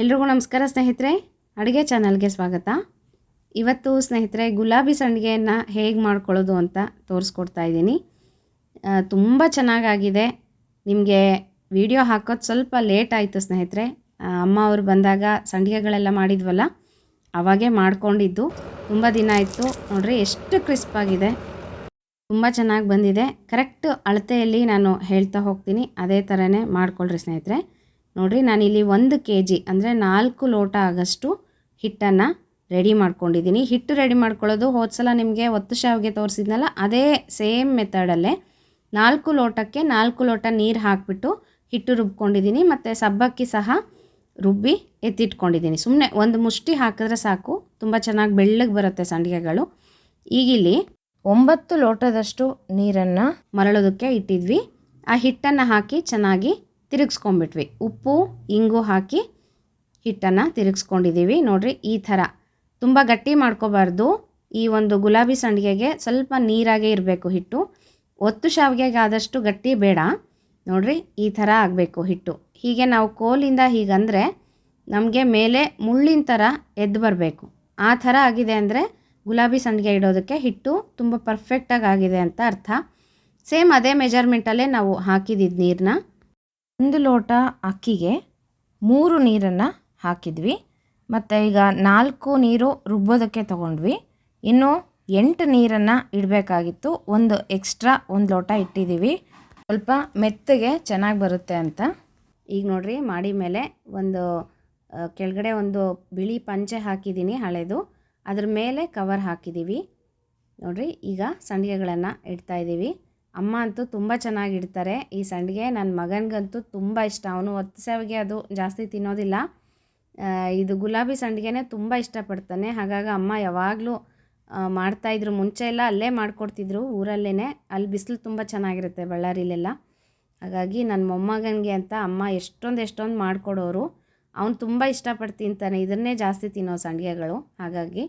ಎಲ್ರಿಗೂ ನಮಸ್ಕಾರ ಸ್ನೇಹಿತರೆ, ಅಡುಗೆ ಚಾನಲ್ಗೆ ಸ್ವಾಗತ. ಇವತ್ತು ಸ್ನೇಹಿತರೆ, ಗುಲಾಬಿ ಸಂಡಿಗೆಯನ್ನು ಹೇಗೆ ಮಾಡ್ಕೊಳ್ಳೋದು ಅಂತ ತೋರಿಸ್ಕೊಡ್ತಾ ಇದ್ದೀನಿ. ತುಂಬ ಚೆನ್ನಾಗಾಗಿದೆ. ನಿಮಗೆ ವಿಡಿಯೋ ಹಾಕೋದು ಸ್ವಲ್ಪ ಲೇಟ್ ಆಯಿತು ಸ್ನೇಹಿತರೆ. ಅಮ್ಮ ಅವರು ಬಂದಾಗ ಸಂಡಿಗೆಗಳೆಲ್ಲ ಮಾಡಿದ್ವಲ್ಲ, ಅವಾಗೇ ಮಾಡ್ಕೊಂಡಿದ್ದು. ತುಂಬ ದಿನ ಆಯಿತು. ನೋಡಿರಿ, ಎಷ್ಟು ಕ್ರಿಸ್ಪ್ ಆಗಿದೆ. ತುಂಬ ಚೆನ್ನಾಗಿ ಬಂದಿದೆ. ಕರೆಕ್ಟ್ ಅಳತೆಯಲ್ಲಿ ನಾನು ಹೇಳ್ತಾ ಹೋಗ್ತೀನಿ. ಅದೇ ಥರನೇ ಮಾಡ್ಕೊಳ್ರಿ ಸ್ನೇಹಿತರೆ. ನೋಡಿರಿ, ನಾನಿಲ್ಲಿ ಒಂದು ಕೆ ಜಿ ಅಂದರೆ ನಾಲ್ಕು ಲೋಟ ಆಗಷ್ಟು ಹಿಟ್ಟನ್ನು ರೆಡಿ ಮಾಡ್ಕೊಂಡಿದ್ದೀನಿ. ಹಿಟ್ಟು ರೆಡಿ ಮಾಡ್ಕೊಳ್ಳೋದು ಹೋದ ಸಲ ನಿಮಗೆ ಒತ್ತು ಶಾವಿಗೆ ತೋರಿಸಿದ್ನಲ್ಲ, ಅದೇ ಸೇಮ್ ಮೆಥಡಲ್ಲೇ ನಾಲ್ಕು ಲೋಟಕ್ಕೆ ನಾಲ್ಕು ಲೋಟ ನೀರು ಹಾಕಿಬಿಟ್ಟು ಹಿಟ್ಟು ರುಬ್ಕೊಂಡಿದ್ದೀನಿ, ಮತ್ತು ಸಬ್ಬಕ್ಕಿ ಸಹ ರುಬ್ಬಿ ಎತ್ತಿಟ್ಕೊಂಡಿದ್ದೀನಿ. ಸುಮ್ಮನೆ ಒಂದು ಮುಷ್ಟಿ ಹಾಕಿದ್ರೆ ಸಾಕು, ತುಂಬ ಚೆನ್ನಾಗಿ ಬೆಳ್ಳಗೆ ಬರುತ್ತೆ ಸಂಡಿಗೆಗಳು. ಈಗಿಲ್ಲಿ ಒಂಬತ್ತು ಲೋಟದಷ್ಟು ನೀರನ್ನು ಮರಳೋದಕ್ಕೆ ಇಟ್ಟಿದ್ವಿ. ಆ ಹಿಟ್ಟನ್ನು ಹಾಕಿ ಚೆನ್ನಾಗಿ ತಿರುಗಿಸ್ಕೊಂಬಿಟ್ವಿ ಉಪ್ಪು, ಇಂಗು ಹಾಕಿ ಹಿಟ್ಟನ್ನು ತಿರುಗಿಸ್ಕೊಂಡಿದ್ದೀವಿ ನೋಡಿರಿ, ಈ ಥರ. ತುಂಬ ಗಟ್ಟಿ ಮಾಡ್ಕೋಬಾರ್ದು. ಈ ಒಂದು ಗುಲಾಬಿ ಸಂಡಿಗೆಗೆ ಸ್ವಲ್ಪ ನೀರಾಗೇ ಇರಬೇಕು ಹಿಟ್ಟು. ಒತ್ತು ಶಾವಿಗೆಗೆ ಆದಷ್ಟು ಗಟ್ಟಿ ಬೇಡ. ನೋಡಿರಿ, ಈ ಥರ ಆಗಬೇಕು ಹಿಟ್ಟು. ಹೀಗೆ ನಾವು ಕೋಲಿಂದ ಹೀಗಂದರೆ ನಮಗೆ ಮೇಲೆ ಮುಳ್ಳಿನ ಥರ ಎದ್ದು ಬರಬೇಕು. ಆ ಥರ ಆಗಿದೆ ಅಂದರೆ ಗುಲಾಬಿ ಸಂಡಿಗೆ ಇಡೋದಕ್ಕೆ ಹಿಟ್ಟು ತುಂಬ ಪರ್ಫೆಕ್ಟಾಗಿ ಆಗಿದೆ ಅಂತ ಅರ್ಥ. ಸೇಮ್ ಅದೇ ಮೆಜರ್ಮೆಂಟಲ್ಲೇ ನಾವು ಹಾಕಿದ್ದಿದ್ದು ನೀರನ್ನ ಒಂದು ಲೋಟ ಅಕ್ಕಿಗೆ ಮೂರು ನೀರನ್ನು ಹಾಕಿದ್ವಿ. ಮತ್ತು ಈಗ ನಾಲ್ಕು ನೀರು ರುಬ್ಬೋದಕ್ಕೆ ತಗೊಂಡ್ವಿ. ಇನ್ನು ಎಂಟು ನೀರನ್ನು ಇಡಬೇಕಾಗಿತ್ತು. ಒಂದು ಎಕ್ಸ್ಟ್ರಾ ಒಂದು ಲೋಟ ಇಟ್ಟಿದ್ದೀವಿ. ಸ್ವಲ್ಪ ಮೆತ್ತಗೆ ಚೆನ್ನಾಗಿ ಬರುತ್ತೆ ಅಂತ. ಈಗ ನೋಡಿರಿ, ಮಾಡಿ ಮೇಲೆ ಒಂದು ಕೆಳಗಡೆ ಒಂದು ಬಿಳಿ ಪಂಚೆ ಹಾಕಿದ್ದೀನಿ ಹಳೆದು. ಅದ್ರ ಮೇಲೆ ಕವರ್ ಹಾಕಿದ್ದೀವಿ. ನೋಡಿರಿ, ಈಗ ಸಂಡಿಗೆಗಳನ್ನು ಇಡ್ತಾ ಇದ್ದೀವಿ. ಅಮ್ಮ ಅಂತೂ ತುಂಬ ಚೆನ್ನಾಗಿ ಇಡ್ತಾರೆ ಈ ಸಂಡಿಗೆ ನನ್ನ ಮಗನಿಗಂತೂ ತುಂಬ ಇಷ್ಟ. ಅವನು ಸಾವಿಗೆ ಅದು ಜಾಸ್ತಿ ತಿನ್ನೋದಿಲ್ಲ. ಇದು ಗುಲಾಬಿ ಸಂಡಿಗೆನೇ ತುಂಬ ಇಷ್ಟಪಡ್ತಾನೆ. ಹಾಗಾಗಿ ಅಮ್ಮ ಯಾವಾಗಲೂ ಮಾಡ್ತಾಯಿದ್ರು ಮುಂಚೆ ಎಲ್ಲ ಅಲ್ಲೇ ಮಾಡಿಕೊಡ್ತಿದ್ರು ಊರಲ್ಲೇ ಅಲ್ಲಿ ಬಿಸಿಲು ತುಂಬ ಚೆನ್ನಾಗಿರುತ್ತೆ ಬಳ್ಳಾರಿಲೆಲ್ಲ. ಹಾಗಾಗಿ ನನ್ನ ಮೊಮ್ಮಗನಿಗೆ ಅಂತ ಅಮ್ಮ ಎಷ್ಟೊಂದು ಎಷ್ಟೊಂದು ಮಾಡಿಕೊಡೋರು. ಅವನು ತುಂಬ ಇಷ್ಟಪಟ್ಟು ತಿಂತಾನೆ. ಇದನ್ನೇ ಜಾಸ್ತಿ ತಿನ್ನೋ ಸಂಡಿಗೆಗಳು. ಹಾಗಾಗಿ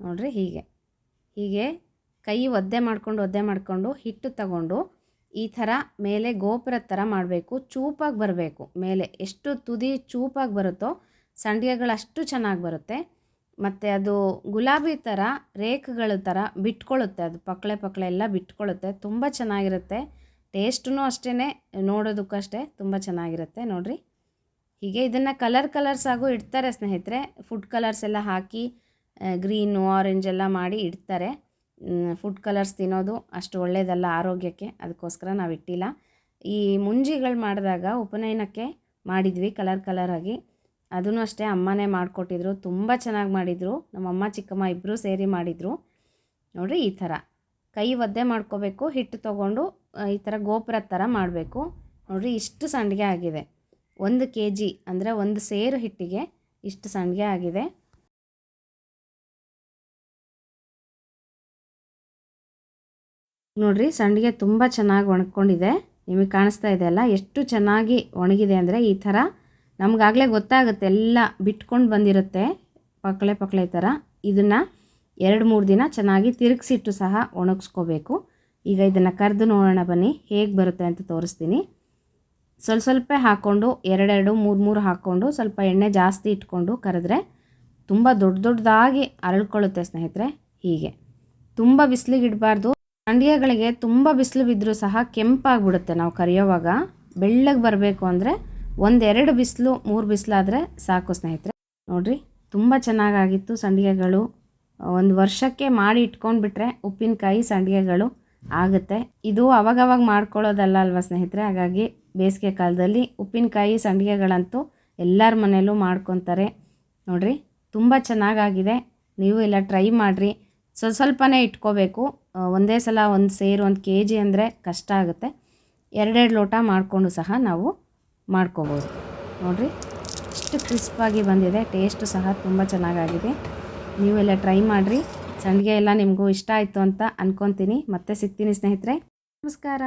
ನೋಡ್ರಿ ಹೀಗೆ. ಹೀಗೆ ಕೈ ಒದ್ದೆ ಮಾಡ್ಕೊಂಡು, ಒದ್ದೆ ಮಾಡಿಕೊಂಡು, ಹಿಟ್ಟು ತಗೊಂಡು ಈ ಥರ ಮೇಲೆ ಗೋಪುರದ ಥರ ಮಾಡಬೇಕು. ಚೂಪಾಗಿ ಬರಬೇಕು. ಮೇಲೆ ಎಷ್ಟು ತುದಿ ಚೂಪಾಗಿ ಬರುತ್ತೋ ಸಂಡಿಗೆಗಳಷ್ಟು ಚೆನ್ನಾಗಿ ಬರುತ್ತೆ. ಮತ್ತು ಅದು ಗುಲಾಬಿ ಥರ, ರೇಖೆಗಳ ಥರ ಬಿಟ್ಕೊಳ್ಳುತ್ತೆ. ಅದು ಪಕ್ಳೆ ಪಕ್ಳೆ ಎಲ್ಲ ಬಿಟ್ಕೊಳ್ಳುತ್ತೆ. ತುಂಬ ಚೆನ್ನಾಗಿರುತ್ತೆ. ಟೇಸ್ಟೂ ಅಷ್ಟೇ ನೋಡೋದಕ್ಕಷ್ಟೇ ತುಂಬ ಚೆನ್ನಾಗಿರುತ್ತೆ. ನೋಡಿರಿ. ಹೀಗೆ ಇದನ್ನು ಕಲರ್ ಕಲರ್ಸ್ ಆಗು ಇಡ್ತಾರೆ ಸ್ನೇಹಿತರೆ. ಫುಡ್ ಕಲರ್ಸ್ ಎಲ್ಲ ಹಾಕಿ ಗ್ರೀನು, ಆರೆಂಜ್ ಎಲ್ಲ ಮಾಡಿ ಇಡ್ತಾರೆ. ಫುಡ್ ಕಲರ್ಸ್ ತಿನ್ನೋದು ಅಷ್ಟು ಒಳ್ಳೆಯದಲ್ಲ ಆರೋಗ್ಯಕ್ಕೆ, ಅದಕ್ಕೋಸ್ಕರ ನಾವು ಇಟ್ಟಿಲ್ಲ. ಈ ಮುಂಜಿಗಳು ಮಾಡಿದಾಗ ಉಪನಯನಕ್ಕೆ ಮಾಡಿದ್ವಿ ಕಲರ್ ಕಲರಾಗಿ ಅದೂ ಅಷ್ಟೇ ಅಮ್ಮನೇ ಮಾಡಿಕೊಟ್ಟಿದ್ರು, ತುಂಬ ಚೆನ್ನಾಗಿ ಮಾಡಿದರು. ನಮ್ಮಮ್ಮ ಚಿಕ್ಕಮ್ಮ ಇಬ್ಬರೂ ಸೇರಿ ಮಾಡಿದರು. ನೋಡಿರಿ ಈ ಥರ. ಕೈ ಒದ್ದೆ ಮಾಡ್ಕೋಬೇಕು, ಹಿಟ್ಟು ತೊಗೊಂಡು ಈ ಥರ ಗೋಪುರದ ಥರ ಮಾಡಬೇಕು. ನೋಡಿರಿ ಇಷ್ಟು ಸಂಡಿಗೆ ಆಗಿದೆ. ಒಂದು ಕೆ ಜಿ ಅಂದರೆ ಒಂದು ಸೇರು ಹಿಟ್ಟಿಗೆ ಇಷ್ಟು ಸಂಡಿಗೆ ಆಗಿದೆ. ನೋಡ್ರಿ ಸಂಡಿಗೆ ತುಂಬ ಚೆನ್ನಾಗಿ ಒಣಕೊಂಡಿದೆ ನಿಮಗೆ ಕಾಣಿಸ್ತಾ ಇದೆ ಅಲ್ಲ? ಎಷ್ಟು ಚೆನ್ನಾಗಿ ಒಣಗಿದೆ ಅಂದರೆ ಈ ಥರ ನಮಗಾಗಲೇ ಗೊತ್ತಾಗುತ್ತೆ, ಎಲ್ಲ ಬಿಟ್ಕೊಂಡು ಬಂದಿರುತ್ತೆ ಪಕ್ಳೆ ಪಕ್ಳೆ ಥರ. ಇದನ್ನು ಎರಡು ಮೂರು ದಿನ ಚೆನ್ನಾಗಿ ತಿರುಗಿಸಿಟ್ಟು ಸಹ ಒಣಗಿಸ್ಕೋಬೇಕು. ಈಗ ಇದನ್ನು ಕರೆದು ನೋಡೋಣ ಬನ್ನಿ, ಹೇಗೆ ಬರುತ್ತೆ ಅಂತ ತೋರಿಸ್ತೀನಿ. ಸ್ವಲ್ಪ ಸ್ವಲ್ಪ ಹಾಕ್ಕೊಂಡು ಎರಡೆರಡು, ಮೂರು ಮೂರು ಹಾಕ್ಕೊಂಡು ಸ್ವಲ್ಪ ಎಣ್ಣೆ ಜಾಸ್ತಿ ಇಟ್ಕೊಂಡು ಕರೆದ್ರೆ ತುಂಬ ದೊಡ್ಡ ದೊಡ್ಡದಾಗಿ ಅರಳ್ಕೊಳ್ಳುತ್ತೆ ಸ್ನೇಹಿತರೆ, ಹೀಗೆ. ತುಂಬ ಬಿಸಿಲಿಗೆ ಇಡಬಾರ್ದು. ಸಂಡಿಗೆಗಳಿಗೆ ತುಂಬ ಬಿಸಿಲು ಬಿದ್ದರೂ ಸಹ ಕೆಂಪಾಗ್ಬಿಡುತ್ತೆ ನಾವು ಕರಿಯೋವಾಗ. ಬೆಳ್ಳಗೆ ಬರಬೇಕು ಅಂದರೆ ಒಂದೆರಡು ಬಿಸಿಲು, ಮೂರು ಬಿಸಿಲಾದರೆ ಸಾಕು ಸ್ನೇಹಿತರೆ. ನೋಡಿರಿ, ತುಂಬ ಚೆನ್ನಾಗಾಗಿತ್ತು ಸಂಡಿಗೆಗಳು ಒಂದು ವರ್ಷಕ್ಕೆ ಮಾಡಿ ಇಟ್ಕೊಂಡ್ಬಿಟ್ರೆ ಉಪ್ಪಿನಕಾಯಿ ಸಂಡಿಗೆಗಳು ಆಗುತ್ತೆ. ಇದು ಅವಾಗವಾಗ ಮಾಡ್ಕೊಳ್ಳೋದಲ್ಲ ಅಲ್ವಾ ಸ್ನೇಹಿತರೆ? ಹಾಗಾಗಿ ಬೇಸಿಗೆ ಕಾಲದಲ್ಲಿ ಉಪ್ಪಿನಕಾಯಿ ಸಂಡಿಗೆಗಳಂತೂ ಎಲ್ಲರ ಮನೆಯಲ್ಲೂ ಮಾಡ್ಕೊತಾರೆ. ನೋಡಿರಿ, ತುಂಬ ಚೆನ್ನಾಗಾಗಿದೆ. ನೀವು ಎಲ್ಲ ಟ್ರೈ ಮಾಡಿರಿ. ಸ್ವಲ್ಪ ಸ್ವಲ್ಪನೇ ಇಟ್ಕೋಬೇಕು. ಒಂದೇ ಸಲ ಒಂದು ಸೇರು ಒಂದು ಕೆ ಜಿ ಅಂದರೆ ಕಷ್ಟ ಆಗುತ್ತೆ. ಎರಡೆರಡು ಲೋಟ ಮಾಡಿಕೊಂಡು ಸಹ ನಾವು ಮಾಡ್ಕೋಬೋದು. ನೋಡಿರಿ, ಎಷ್ಟು ಕ್ರಿಸ್ಪಾಗಿ ಬಂದಿದೆ. ಟೇಸ್ಟು ಸಹ ತುಂಬ ಚೆನ್ನಾಗಾಗಿದೆ. ನೀವೆಲ್ಲ ಟ್ರೈ ಮಾಡಿರಿ. ಸಂಡಿಗೆ ಎಲ್ಲ ನಿಮಗೂ ಇಷ್ಟ ಆಯಿತು ಅಂತ ಅಂದ್ಕೊತೀನಿ ಮತ್ತೆ ಸಿಗ್ತೀನಿ ಸ್ನೇಹಿತರೆ. ನಮಸ್ಕಾರ.